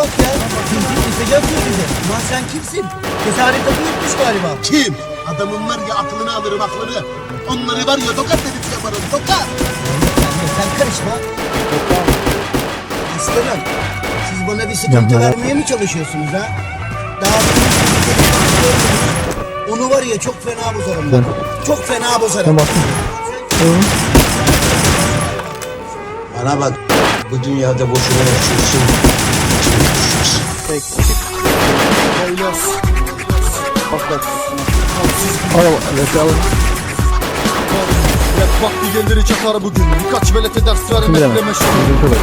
bak ya. Mesajı atıyor bize. Lan sen kimsin? Cesaret adı yutmuş galiba. Kim? Adamın var ya aklını alırım aklını. Onları var ya tokat dedisi yaparım tokat. Sen, sen karışma. Aslanım. Siz bana bir sıkıntı vermeye mi çalışıyorsunuz ha? Daha onu var ya çok fena bozarım ben. Çok fena bozarım. Bana bak. Bu dünyada boşuna yaşıyorsun. Rap vakti gelir çakar bugün Birkaç velete ders vermekle meşgul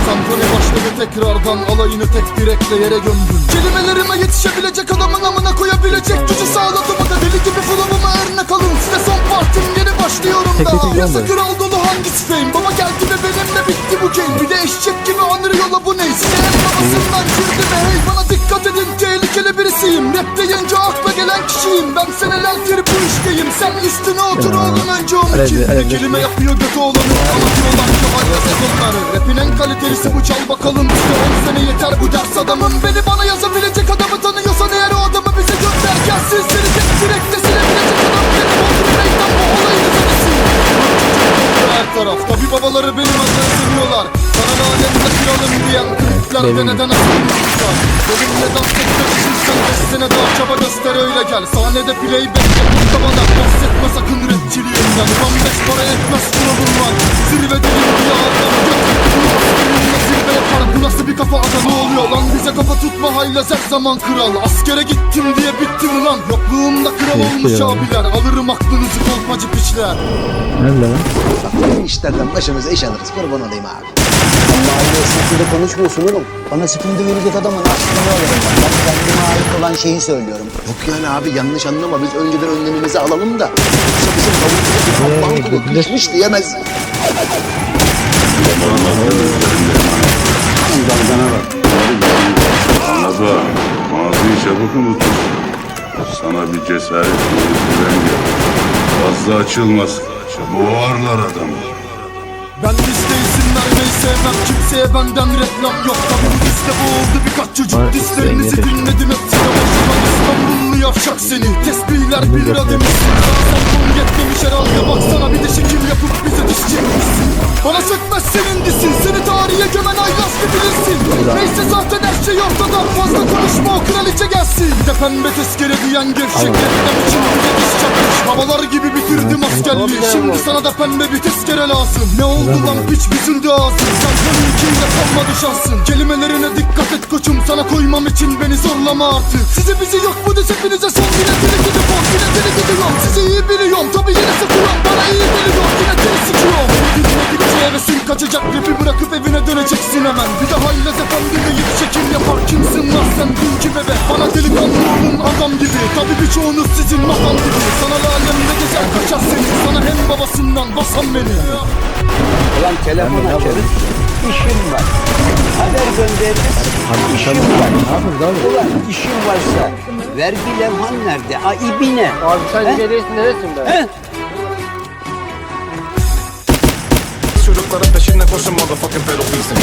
Santone başladı tekrardan Alayını tek direkle yere gömdün Kelimelerime yetişebilecek adamın amına koyabilecek Gücü sağladım da deli gibi flow'uma örnek alın Size son partim yeni başlıyorum da Yasa kral dolu hangisi fame? Baba geldi ve benimle bitti bu game. Bir de eşek gibi en babasından girdi ve hey Bana dikkat edin. Tehlikeli birisiyim. Rap deyince akla gelen kişiyim. Ben senelerdir bu işteyim. Sen üstüne otur oğlum. Önce onu ki Bir kelime yapıyor götü olanı Anlatıyorlar hayra sezonları Rapin en kalitelisi bu çal bakalım Bize 10 sene yeter bu ders adamım Beni bana yazabilecek adamı tanıyorsan eğer o adamı bize gönder. Gelsin seni tek direkte silebilecek adam Beni Bodrum Bey'den bu olayını tanısın. Her taraf Tabi babaları benim diyen Kırıklar ve neden asılmışlar Benimle dans sen beş sene daha çaba göster öyle gel. Sahnede playback yapıp bana Bahsetme sakın rapçiliğinden Ulan beş para etmez buna vurman Zirvedeyim diye adam Bununla zirve yapar. Bu nasıl bir kafa ada ne oluyor lan? Bize kafa tutma haylaz her zaman kral. Askere gittim diye bittim ulan. Yokluğumda kral olmuş abiler. Alırım aklınızı kolpacı piçler. Bizim işlerden başımıza iş alırız. Kurban olayım abi. Allah'ın esnafıyla konuşmuyorsun oğlum. Bana sıkıntı verecek adamın aklını alırım. Ben kendime ait olan şeyi söylüyorum. Yok yani abi yanlış anlama. Biz önceden önlemimizi alalım da. Yoksa bizim kavuklu Allah'ın kulu pişmiş diyemez. Anladım. Maziyi çabuk unutur. Sana bir cesaret bir güven gel. Fazla açılmaz. Boğarlar adamı. Ben liste isim vermeyi sevmem. Kimseye benden reklam yok. Tabi bu liste boğuldu birkaç çocuk Dislerinizi dinledim. Hepsi de boşuna İstanbullu yavşak seni. Tesbihler bir demişsin Sen bunu yetmemiş herhalde. Baksana bir de şekil yapıp bize diş çekmişsin Bana sökmez senin disin. Seni tarihe gömen aylas bilirsin. Neyse zaten her şey ortada. Fazla konuşma o kraliçe gelsin. De pembe tezkere diyen gevşek Reklam Babalar gibi bitirdim askerliği. Şimdi sana da pembe bir tezkere lazım. Ne oldu lan? piç büzüldü ağzın. Sen seninkiyle kalmadı şansın. Kelimelerine dikkat et koçum. Sana koymam için beni zorlama artık. Sizi bizi yok bu diz hepinize son Yine deli gibi bol yine deli gidiyorum Sizi iyi biliyorum. Tabi yine sıkıyorum Bana iyi geliyor. Yine deli sıkıyorum Gitme gideceği hevesin kaçacak Rapi bırakıp evine döneceksin hemen. Bir de haylaz efendi deyip çekim yapar. Kimsin lan sen? Dünkü bebe Bana delikanlı olun adam gibi. Tabi birçoğunuz sizin masam babasından basan beni Ulan telefon açarız. İşim var. Haber göndeririz. İşim var. Ulan işim varsa vergi levhan nerede? A ibine. Abi sen neresin neresin be? He? Koşun motherfucking pedofilsin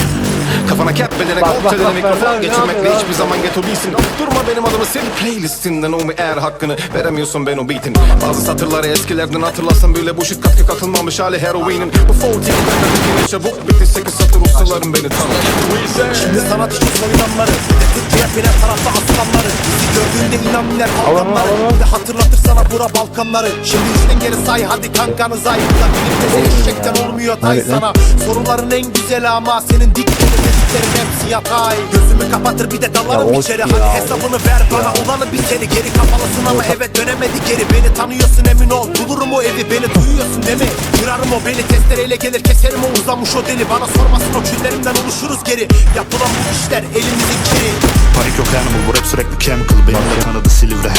Kafana cap belene telene bak, mikrofon Geçirmekle hiçbir zaman geto değilsin. Durma benim adımı sil playlistinden o eğer hakkını Veremiyorsun ben o beatin. Bazı satırları eskilerden hatırlasam bile Bu shit katkı katılmamış hali heroinin. Bu 40 benden çabuk bitti 8 satır ustalarım beni tanır. Şimdi sanat için soyunanları Tetik rapine tarafta aslanları Bizi gördüğünde inan biner kalkanları Bir de hatırlatır sana bura Balkanları. Şimdi üçten geri say hadi kankanı say. Da benim teze eşekten olmuyor tay sana. Soruların en güzeli ama senin dik dediklerin hepsi yatay. Gözümü kapatır bir de dalarım içeri. Hadi hesabını ver bana. Olanı bir seni Geri kafalısın ama eve dönemedi geri. Beni tanıyorsun emin ol. Bulurum o evi Beni duyuyorsun değil mi? Kırarım o beni testereyle gelir keserim o uzamış o deli. Bana sormasın o küllerimden oluşuruz geri. Yapılan bu işler elimizin kiri. Panik yok animal bu rap sürekli chemical. Benim kanadı Silivri. Hannibal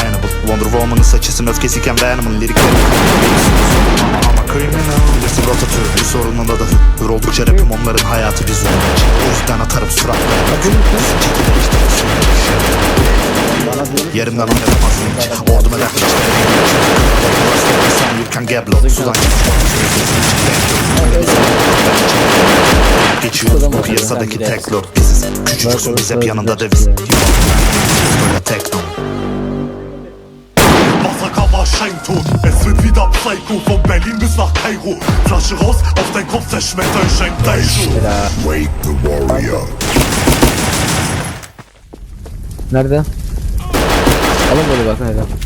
Wonder Woman'ın saçısın öfkesiyken Venom'ın lirikleri. Ama criminal Birisi rotatür Bir sorunun adı hır Hır oldukça rapim onların hayatı bir zulüm. O yüzden atarım suratlarına Çekilir işte. Yerimden oynamazsın hiç. Ordum eder Sen Yurkan Geblo Sudan Geçiyoruz bu piyasadaki tek lord biziz. Küçücüksün biz hep yanında deviz. Böyle tekno Scheintod. Es wird wieder Psycho von Berlin bis nach Kairo. Flasche raus, auf dein Kopf zerschmetter ich ein Daisho. Wake the warrior. Nerede? Alın böyle bak nerede?